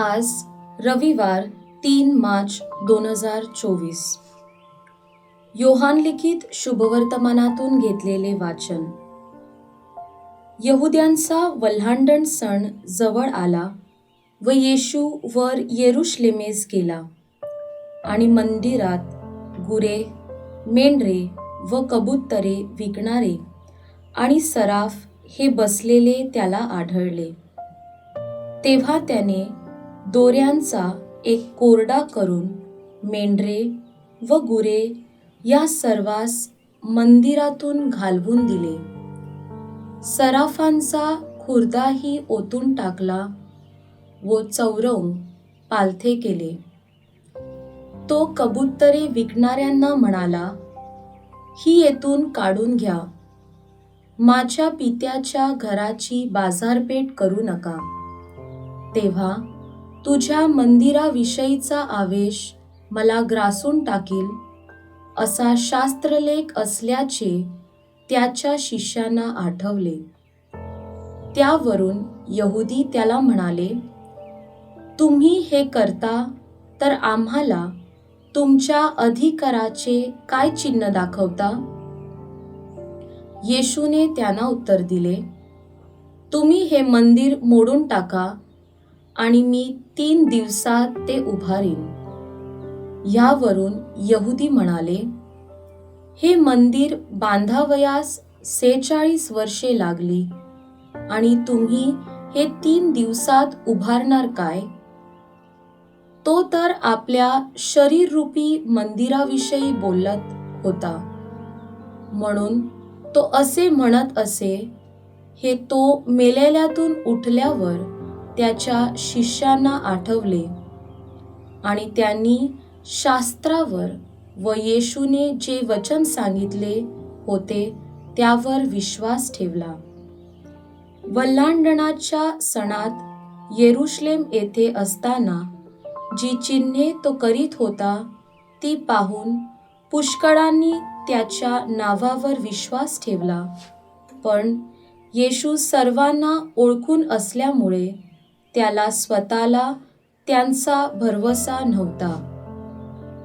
आज रविवार तीन मार्च दोन हजार चोवीस. योहान लिखित शुभवर्तमानातून घेतलेले वाचन. यहुद्यांचा वल्हांडण सण जवळ आला व येशू वर येरुश्लेमेस गेला आणि मंदिरात गुरे मेंढरे व कबुतरे विकणारे आणि सराफ हे बसलेले त्याला आढळले. तेव्हा त्याने दोऱ्यांचा एक कोरडा करून मेंढरे व गुरे या सर्वांस मंदिरातून घालवून दिले. सराफांचा खुर्दाही ओतून टाकला व चौरव पालथे केले. तो कबुतरे विकणाऱ्यांना म्हणाला ही येथून काढून घ्या. माझ्या पित्याच्या घराची बाजारपेठ करू नका. तेव्हा तुझ्या मंदिराविषयीचा आवेश मला ग्रासून टाकील. असा शास्त्रलेख असल्याचे त्याच्या शिष्यांना आठवले. त्यावरून यहुदी त्याला म्हणाले तुम्ही हे करता तर आम्हाला तुमच्या अधिकाराचे काय चिन्ह दाखवता? येशूने त्यांना उत्तर दिले तुम्ही हे मंदिर मोडून टाका. आणि मी तीन दिवसात ते उभारीन. यावरून यहुदी म्हणाले हे मंदिर बांधावयास सेहेचाळीस वर्षे लागली आणि तुम्ही हे तीन दिवसात उभारणार काय? तो तर आपल्या शरीररूपी मंदिराविषयी बोलत होता. म्हणून तो असे म्हणत असे हे तो मेलेल्यातून उठल्यावर त्याच्या शिष्यांना आठवले. आणि त्यांनी शास्त्रावर व येशूने जे वचन सांगितले होते त्यावर विश्वास ठेवला. वल्लांडणाच्या सणात येरुश्लेम येथे असताना जी चिन्हे तो करीत होता ती पाहून पुष्कळांनी त्याच्या नावावर विश्वास ठेवला. पण येशू सर्वांना ओळखून असल्यामुळे त्याला स्वतःला त्यांचा भरवसा नव्हता.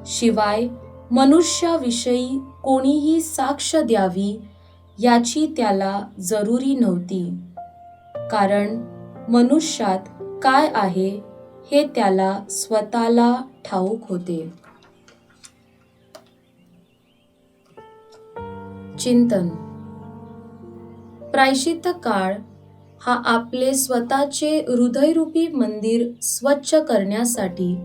शिवाय मनुष्याविषयी कोणीही साक्ष द्यावी याची त्याला जरुरी नव्हती. कारण मनुष्यात काय आहे हे त्याला स्वतःला ठाऊक होते. चिंतन. प्रायशित काळ हा आपले स्वतःचे हृदयरूपी मंदिर स्वच्छ करण्यासाठी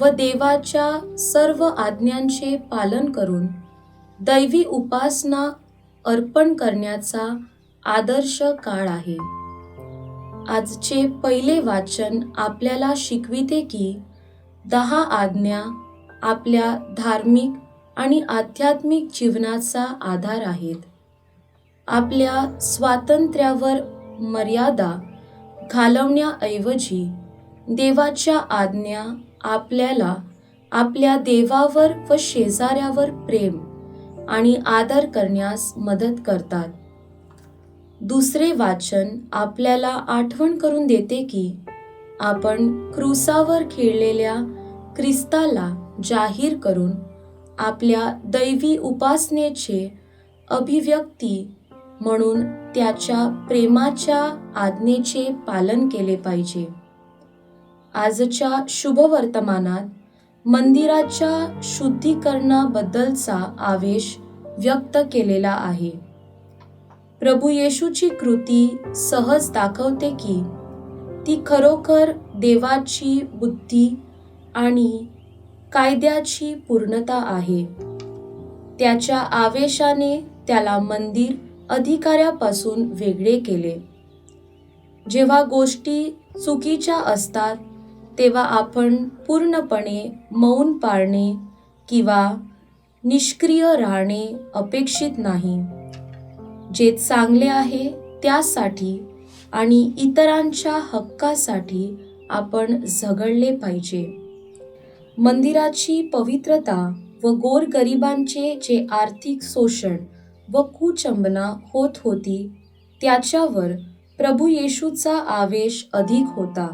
व देवाच्या सर्व आज्ञांचे पालन करून दैवी उपासना अर्पण करण्याचा आदर्श काळ आहे. आजचे पहिले वाचन आपल्याला शिकविते की दहा आज्ञा आपल्या धार्मिक आणि आध्यात्मिक जीवनाचा आधार आहेत. आपल्या स्वातंत्र्यावर मर्यादा घालवण्याऐवजी देवाच्या आज्ञा आपल्याला आपल्या देवावर व शेजाऱ्यावर प्रेम आणि आदर करण्यास मदत करतात. दुसरे वाचन आपल्याला आठवण करून देते की आपण क्रुसावर खेळलेल्या ख्रिस्ताला जाहीर करून आपल्या दैवी उपासनेचे अभिव्यक्ती म्हणून त्याच्या प्रेमाच्या आज्ञेचे पालन केले पाहिजे. आजच्या शुभवर्तमानात मंदिराच्या शुद्धीकरणाबद्दलचा आवेश व्यक्त केलेला आहे. प्रभू येशूची कृती सहज दाखवते की ती खरोखर देवाची बुद्धी आणि कायद्याची पूर्णता आहे. त्याच्या आवेशाने त्याला मंदिर अधिकाऱ्यापासून वेगळे केले. जेव्हा गोष्टी चुकीच्या असतात तेव्हा आपण पूर्णपणे मौन पाळणे किंवा निष्क्रिय राहणे अपेक्षित नाही. जे चांगले आहे त्यासाठी आणि इतरांच्या हक्कासाठी आपण झगडले पाहिजे. मंदिराची पवित्रता व गोरगरिबांचे जे आर्थिक शोषण व कुचंबना होत होती त्याच्यावर प्रभू येशूचा आवेश अधिक होता.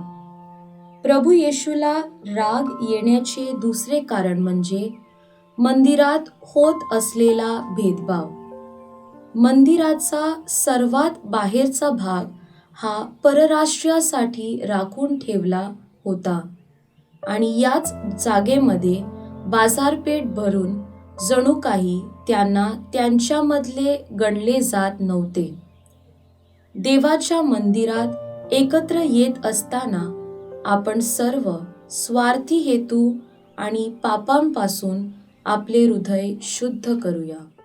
प्रभू येशूला राग येण्याचे दुसरे कारण म्हणजे मंदिरात होत असलेला भेदभाव. मंदिराचा सर्वात बाहेरचा भाग हा परराष्ट्रासाठी राखून ठेवला होता आणि याच जागेमध्ये बाजारपेठ भरून जणू काही त्यांना त्यांच्यामधले गणले जात नव्हते. देवाच्या मंदिरात एकत्र येत असताना आपण सर्व स्वार्थी हेतू आणि पापांपासून आपले हृदय शुद्ध करूया.